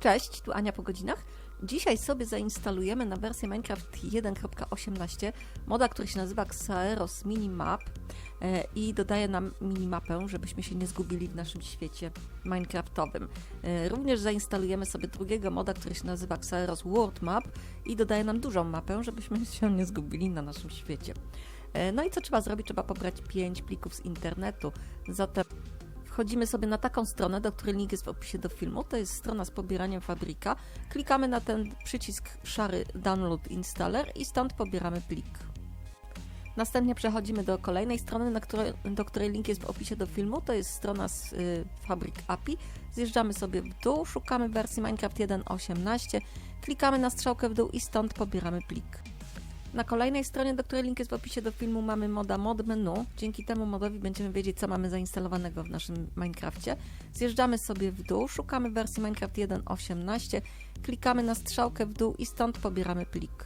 Cześć, tu Ania po godzinach. Dzisiaj sobie zainstalujemy na wersję Minecraft 1.18 moda, który się nazywa Xaeros Minimap e, i dodaje nam minimapę, żebyśmy się nie zgubili w naszym świecie minecraftowym. E, Również zainstalujemy sobie drugiego moda, który się nazywa Xaeros World Map i dodaje nam dużą mapę, żebyśmy się nie zgubili na naszym świecie. E, No i co trzeba zrobić? Trzeba pobrać 5 plików z internetu. Zatem wchodzimy sobie na taką stronę, do której link jest w opisie do filmu. To jest strona z pobieraniem fabryka. Klikamy na ten przycisk szary Download Installer i stąd pobieramy plik. Następnie przechodzimy do kolejnej strony, na której, do której link jest w opisie do filmu. To jest strona z y, Fabryk API. Zjeżdżamy sobie w dół, szukamy wersji Minecraft 1.18, klikamy na strzałkę w dół i stąd pobieramy plik. Na kolejnej stronie, do której link jest w opisie do filmu, mamy moda mod menu. Dzięki temu modowi będziemy wiedzieć, co mamy zainstalowanego w naszym Minecrafcie. Zjeżdżamy sobie w dół, szukamy wersji Minecraft 1.18, klikamy na strzałkę w dół i stąd pobieramy plik.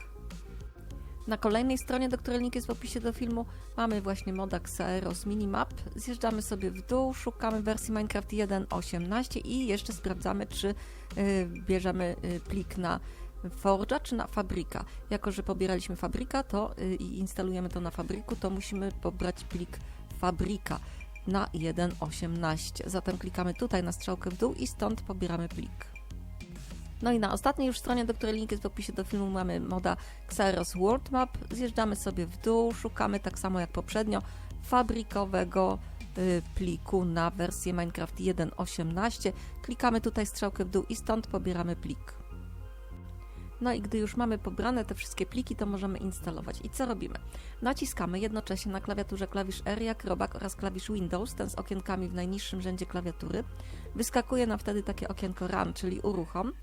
Na kolejnej stronie, do której link jest w opisie do filmu, mamy właśnie moda Xaeros Minimap. Zjeżdżamy sobie w dół, szukamy wersji Minecraft 1.18 i jeszcze sprawdzamy, czy y, bierzemy y, plik na Forge'a czy na Fabryka. Jako, że pobieraliśmy Fabryka to y, i instalujemy to na Fabryku, to musimy pobrać plik Fabryka na 1.18. Zatem klikamy tutaj na strzałkę w dół i stąd pobieramy plik. No i na ostatniej już stronie, do której link jest w opisie do filmu, mamy moda Xeros World Map. Zjeżdżamy sobie w dół, szukamy tak samo jak poprzednio fabrykowego y, pliku na wersję Minecraft 1.18. Klikamy tutaj strzałkę w dół i stąd pobieramy plik. No i gdy już mamy pobrane te wszystkie pliki, to możemy instalować. I co robimy? Naciskamy jednocześnie na klawiaturze klawisz R jak robak oraz klawisz Windows, ten z okienkami w najniższym rzędzie klawiatury. Wyskakuje nam wtedy takie okienko Run, czyli uruchom.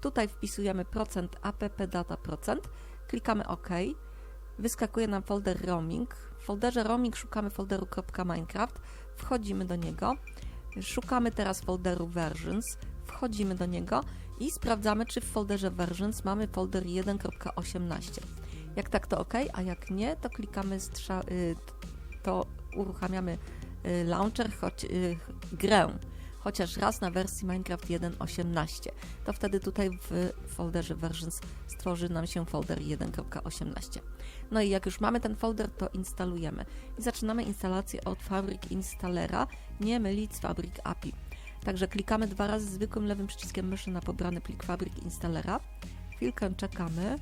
Tutaj wpisujemy procent app data procent, klikamy OK. Wyskakuje nam folder roaming. W folderze roaming szukamy folderu .minecraft, wchodzimy do niego. Szukamy teraz folderu versions, wchodzimy do niego i sprawdzamy, czy w folderze versions mamy folder 1.18. Jak tak, to OK, a jak nie, to klikamy y, to uruchamiamy y, launcher, choć y, grę, chociaż raz na wersji Minecraft 1.18. To wtedy tutaj w folderze versions stworzy nam się folder 1.18. No i jak już mamy ten folder, to instalujemy. I zaczynamy instalację od Fabryk Installera, nie mylić z Fabryk API. Także klikamy dwa razy zwykłym lewym przyciskiem myszy na pobrany plik Fabryk Installera. Chwilkę czekamy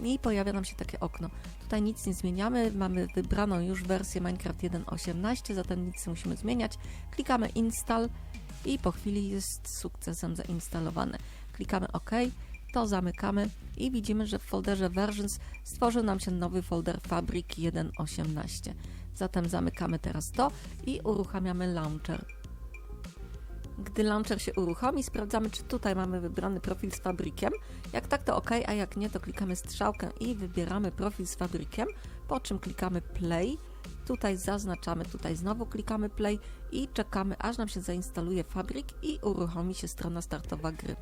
i pojawia nam się takie okno. Tutaj nic nie zmieniamy, mamy wybraną już wersję Minecraft 1.18, zatem nic nie musimy zmieniać. Klikamy Install i po chwili jest sukcesem zainstalowany. Klikamy OK, to zamykamy i widzimy, że w folderze Versions stworzył nam się nowy folder Fabryk 1.18. Zatem zamykamy teraz to i uruchamiamy launcher. Gdy launcher się uruchomi, sprawdzamy, czy tutaj mamy wybrany profil z fabrykiem. Jak tak, to OK, a jak nie, to klikamy strzałkę i wybieramy profil z fabrykiem, po czym klikamy Play. Tutaj zaznaczamy, tutaj znowu klikamy Play i czekamy, aż nam się zainstaluje fabryk i uruchomi się strona startowa gry.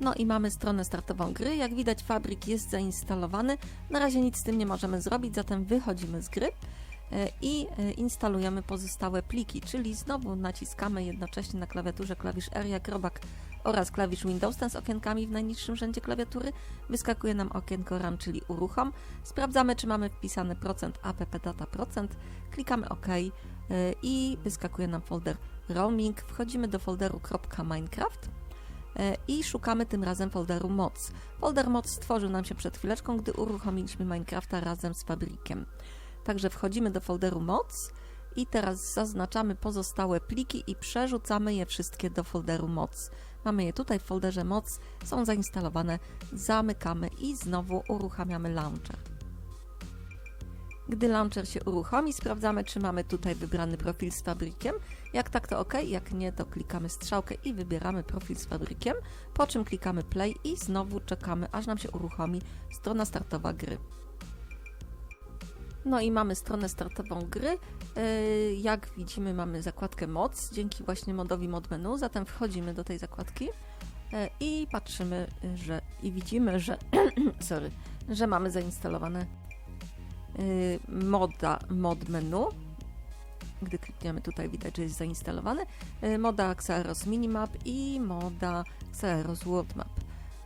No i mamy stronę startową gry. Jak widać, fabryk jest zainstalowany. Na razie nic z tym nie możemy zrobić, zatem wychodzimy z gry i e, instalujemy pozostałe pliki, czyli znowu naciskamy jednocześnie na klawiaturze klawisz R jak robak oraz klawisz Windows, ten z okienkami w najniższym rzędzie klawiatury. Wyskakuje nam okienko Run, czyli uruchom. Sprawdzamy, czy mamy wpisany procent app data procent. Klikamy OK e, i wyskakuje nam folder roaming. Wchodzimy do folderu .minecraft i szukamy tym razem folderu moc. Folder moc stworzył nam się przed chwileczką, gdy uruchomiliśmy Minecrafta razem z fabrykiem. Także wchodzimy do folderu moc i teraz zaznaczamy pozostałe pliki i przerzucamy je wszystkie do folderu moc. Mamy je tutaj w folderze moc, są zainstalowane, zamykamy i znowu uruchamiamy launcher. Gdy launcher się uruchomi, sprawdzamy, czy mamy tutaj wybrany profil z fabrykiem. Jak tak, to OK, jak nie, to klikamy strzałkę i wybieramy profil z fabrykiem, po czym klikamy play i znowu czekamy, aż nam się uruchomi strona startowa gry. No i mamy stronę startową gry. Yy, Jak widzimy, mamy zakładkę moc dzięki właśnie modowi mod menu, zatem wchodzimy do tej zakładki yy, i patrzymy, że i widzimy, że sorry, że mamy zainstalowane yy, moda mod menu. Gdy klikniemy tutaj widać, że jest zainstalowany. Moda Xaeros Minimap i moda Xaeros World Map.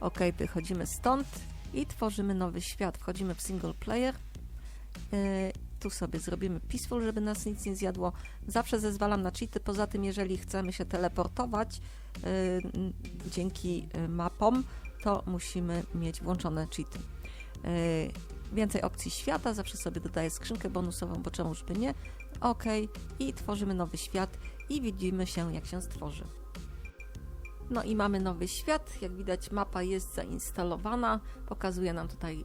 Ok, wychodzimy stąd i tworzymy nowy świat. Wchodzimy w single player. E, Tu sobie zrobimy peaceful, żeby nas nic nie zjadło. Zawsze zezwalam na cheaty. Poza tym, jeżeli chcemy się teleportować e, dzięki e, mapom, to musimy mieć włączone cheaty. Więcej opcji świata, zawsze sobie dodaję skrzynkę bonusową, bo czemuż by nie. Ok, i tworzymy nowy świat i widzimy się, jak się stworzy. No i mamy nowy świat. Jak widać, mapa jest zainstalowana. Pokazuje nam tutaj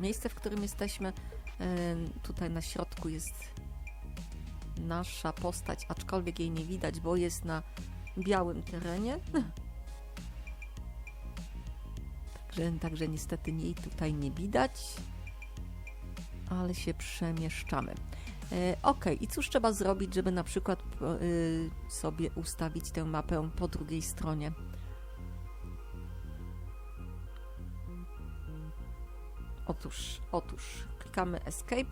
miejsce, w którym jesteśmy. E, tutaj na środku jest nasza postać, aczkolwiek jej nie widać, bo jest na białym terenie. Także, także niestety jej tutaj nie widać, ale się przemieszczamy. E, ok, i cóż trzeba zrobić, żeby na przykład y, sobie ustawić tę mapę po drugiej stronie? Otóż, otóż klikamy Escape,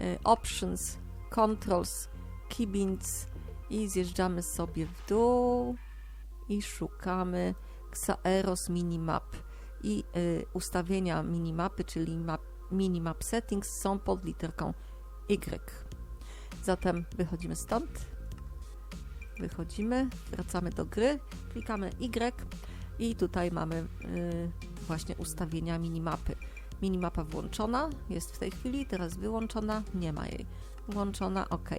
y, Options, Controls, Keybinds i zjeżdżamy sobie w dół i szukamy Xaeros Minimap. I y, ustawienia minimapy, czyli map, minimap settings są pod literką Y. Zatem wychodzimy stąd. Wychodzimy, wracamy do gry, klikamy Y i tutaj mamy y, właśnie ustawienia minimapy. Minimapa włączona jest w tej chwili, teraz wyłączona, nie ma jej. Włączona, ok.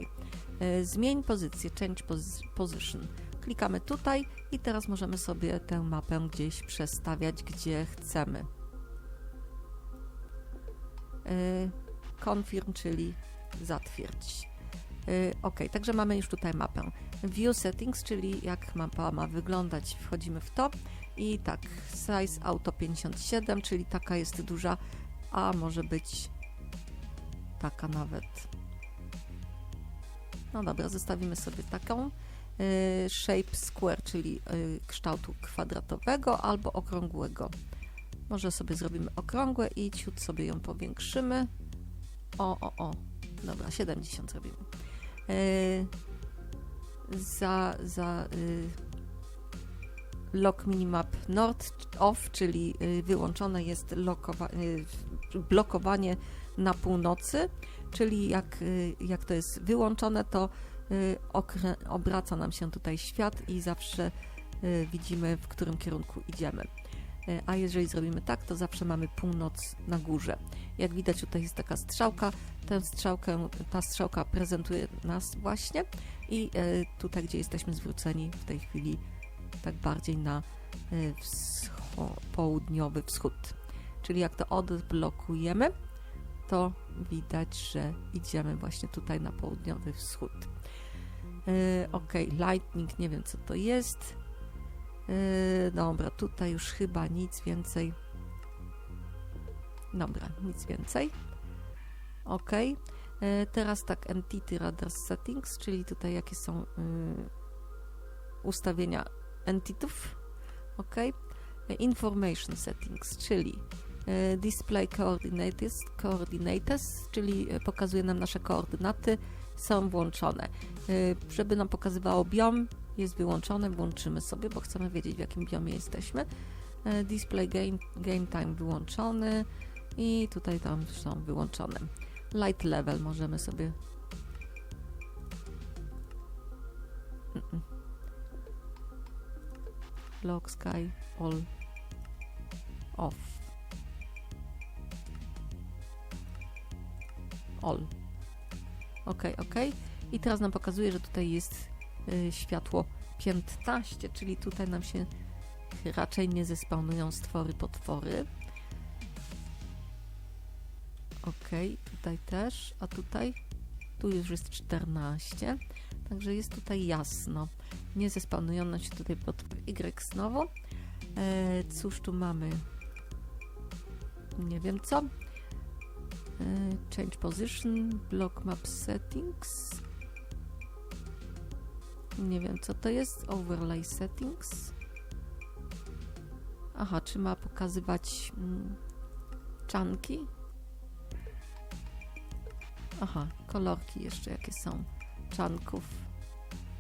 Y, Zmień pozycję, change pos- position. Klikamy tutaj i teraz możemy sobie tę mapę gdzieś przestawiać, gdzie chcemy. Y, Confirm, czyli zatwierdź. Y, Ok, także mamy już tutaj mapę. View settings, czyli jak mapa ma wyglądać. Wchodzimy w to i tak, size auto 57, czyli taka jest duża, a może być taka nawet. No dobra, zostawimy sobie taką. Y, Shape square, czyli y, kształtu kwadratowego albo okrągłego. Może sobie zrobimy okrągłe i ciut sobie ją powiększymy. O, o, o. Dobra, 70 zrobimy. Yy, za za yy, lock minimap nord off, czyli yy, wyłączone jest yy, blokowanie na północy, czyli jak, yy, jak to jest wyłączone, to obraca nam się tutaj świat i zawsze widzimy, w którym kierunku idziemy. A jeżeli zrobimy tak, to zawsze mamy północ na górze. Jak widać, tutaj jest taka strzałka. Tę strzałkę, ta strzałka prezentuje nas właśnie i tutaj, gdzie jesteśmy zwróceni w tej chwili, tak bardziej na e, wscho- południowy wschód. Czyli jak to odblokujemy, to widać, że idziemy właśnie tutaj na południowy wschód. E, ok, lightning, nie wiem co to jest. E, dobra, tutaj już chyba nic więcej. Dobra, nic więcej. OK. E, Teraz tak, Entity Radar Settings, czyli tutaj jakie są y, ustawienia entitów. OK. Information Settings, czyli e, Display Coordinates, coordinates, czyli e, pokazuje nam nasze koordynaty, są włączone. E, Żeby nam pokazywało biom, jest wyłączone, włączymy sobie, bo chcemy wiedzieć w jakim biomie jesteśmy. Display Game, game Time wyłączony i tutaj tam są wyłączone. Light level możemy sobie. Lock sky all off. All. Ok, ok. I teraz nam pokazuje, że tutaj jest y, światło 15, czyli tutaj nam się raczej nie zespawnują stwory, potwory. Ok, tutaj też, a tutaj tu już jest 14, także jest tutaj jasno. Nie zespawnują nam się tutaj pod Y znowu. E, cóż tu mamy? Nie wiem co. E, change position, block map settings. Nie wiem co to jest. Overlay settings. Aha, czy ma pokazywać mm, czanki? Aha, kolorki jeszcze jakie są. czanków.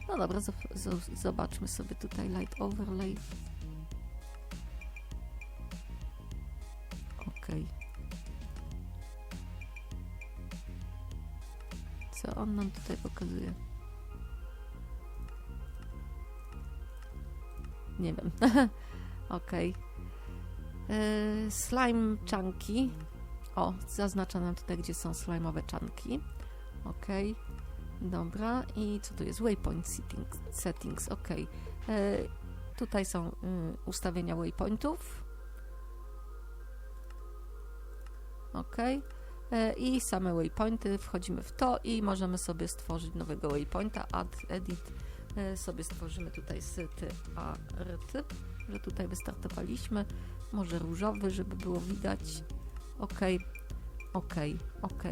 No dobra, zo- zo- zobaczmy sobie tutaj light overlay. Okej. Co on nam tutaj pokazuje? Nie wiem. Okej. Yy, Slime czanki. O, zaznacza nam tutaj, gdzie są slimowe czanki. Okej. Dobra. I co tu jest? Waypoint settings. settings. Okej. Yy, Tutaj są y, ustawienia waypointów. Ok. I same waypointy. Wchodzimy w to i możemy sobie stworzyć nowego waypointa. Add, edit. E, sobie stworzymy tutaj syty art, że tutaj wystartowaliśmy. Może różowy, żeby było widać. Ok, ok, ok.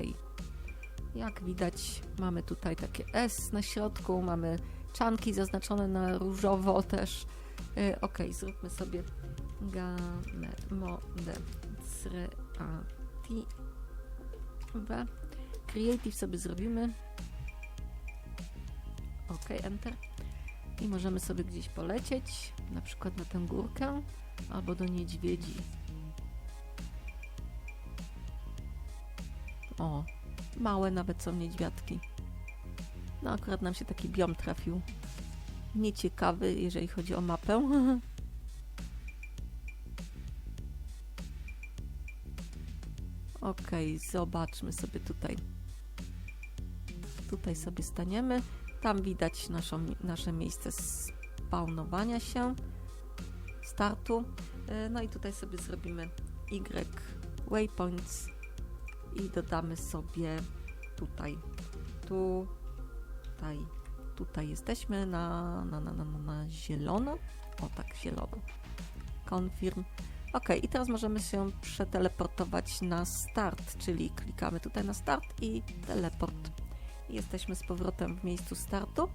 Jak widać, mamy tutaj takie S na środku, mamy czanki zaznaczone na różowo też. E, ok, zróbmy sobie gamę mode creative. Creative sobie zrobimy. Ok, Enter. I możemy sobie gdzieś polecieć, na przykład na tę górkę, albo do niedźwiedzi. O, małe nawet są niedźwiadki. No akurat nam się taki biom trafił. Nieciekawy, jeżeli chodzi o mapę. Ok, zobaczmy sobie tutaj. Tutaj sobie staniemy. Tam widać naszą, nasze miejsce spawnowania się, startu. E, No i tutaj sobie zrobimy Y waypoints i dodamy sobie tutaj, tu, tutaj, tutaj jesteśmy na, na, na, na, na, zielono. O tak, zielono. Confirm. Ok, i teraz możemy się przeteleportować na start, czyli klikamy tutaj na start i teleport. Jesteśmy z powrotem w miejscu startu,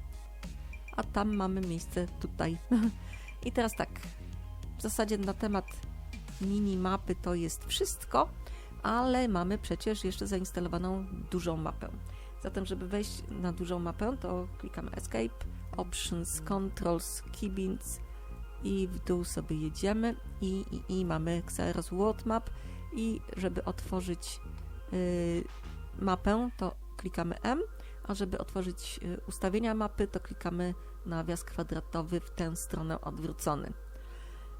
a tam mamy miejsce tutaj. I teraz tak, w zasadzie na temat minimapy to jest wszystko, ale mamy przecież jeszcze zainstalowaną dużą mapę. Zatem, żeby wejść na dużą mapę, to klikamy Escape, Options, Controls, Keybinds i w dół sobie jedziemy i, i, i mamy Xeros World Map i żeby otworzyć y, mapę, to klikamy M, a żeby otworzyć y, ustawienia mapy, to klikamy nawias kwadratowy w tę stronę odwrócony.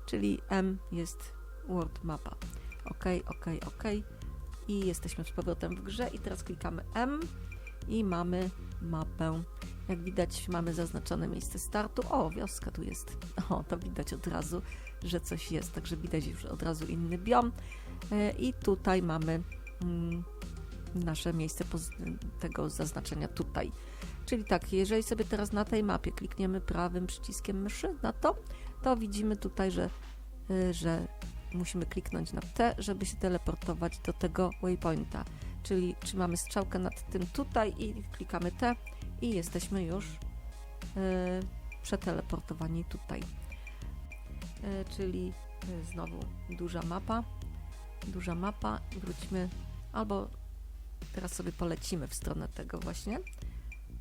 Czyli M jest World Mapa. OK, OK, OK. I jesteśmy z powrotem w grze i teraz klikamy M i mamy mapę. Jak widać mamy zaznaczone miejsce startu. O, wioska tu jest. O, to widać od razu, że coś jest, także widać już od razu inny biom. E, I tutaj mamy mm, nasze miejsce tego zaznaczenia tutaj. Czyli tak, jeżeli sobie teraz na tej mapie klikniemy prawym przyciskiem myszy na to, to widzimy tutaj, że, y, że musimy kliknąć na T, żeby się teleportować do tego waypointa. Czyli trzymamy strzałkę nad tym tutaj i klikamy T i jesteśmy już y, przeteleportowani tutaj. Y, czyli y, znowu duża mapa. Duża mapa. Wróćmy albo teraz sobie polecimy w stronę tego właśnie.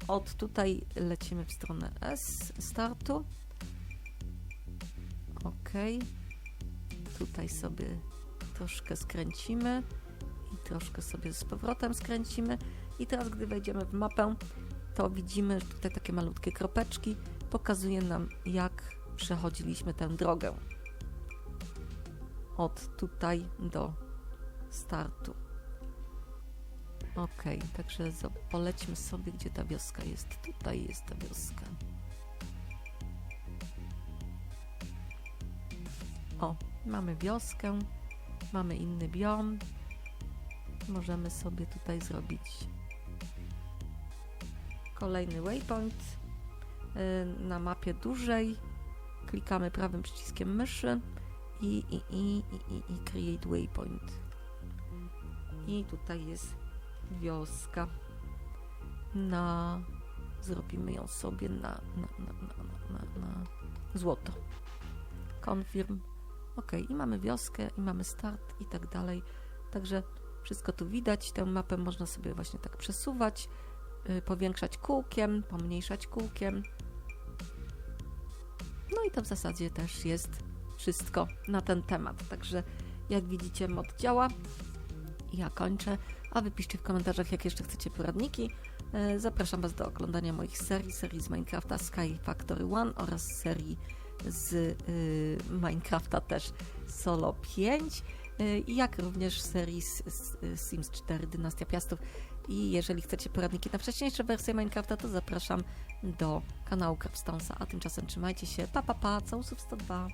Od tutaj lecimy w stronę S startu. Ok. Tutaj sobie troszkę skręcimy i troszkę sobie z powrotem skręcimy. I teraz, gdy wejdziemy w mapę, to widzimy tutaj takie malutkie kropeczki. Pokazuje nam, jak przechodziliśmy tę drogę. Od tutaj do startu. Ok, także polećmy sobie, gdzie ta wioska jest. Tutaj jest ta wioska. Mamy wioskę, mamy inny biom. Możemy sobie tutaj zrobić kolejny waypoint y, na mapie dużej. Klikamy prawym przyciskiem myszy i, i, i, i, i, create waypoint. I tutaj jest wioska. Na. Zrobimy ją sobie na, na, na, na, na, na złoto. Confirm. Ok, i mamy wioskę, i mamy start, i tak dalej. Także wszystko tu widać. Tę mapę można sobie właśnie tak przesuwać y, powiększać kółkiem, pomniejszać kółkiem. No i to w zasadzie też jest wszystko na ten temat. Także jak widzicie, mod działa. Ja kończę, a wy piszcie w komentarzach, jak jeszcze chcecie poradniki. E, Zapraszam Was do oglądania moich serii, serii z Minecrafta Sky Factory One oraz serii z y, Minecrafta też Solo 5, y, jak również serii z, Sims 4 Dynastia Piastów. I jeżeli chcecie poradniki na wcześniejsze wersje Minecrafta, to zapraszam do kanału Craftstonesa. A tymczasem trzymajcie się, pa pa pa, całusów 102.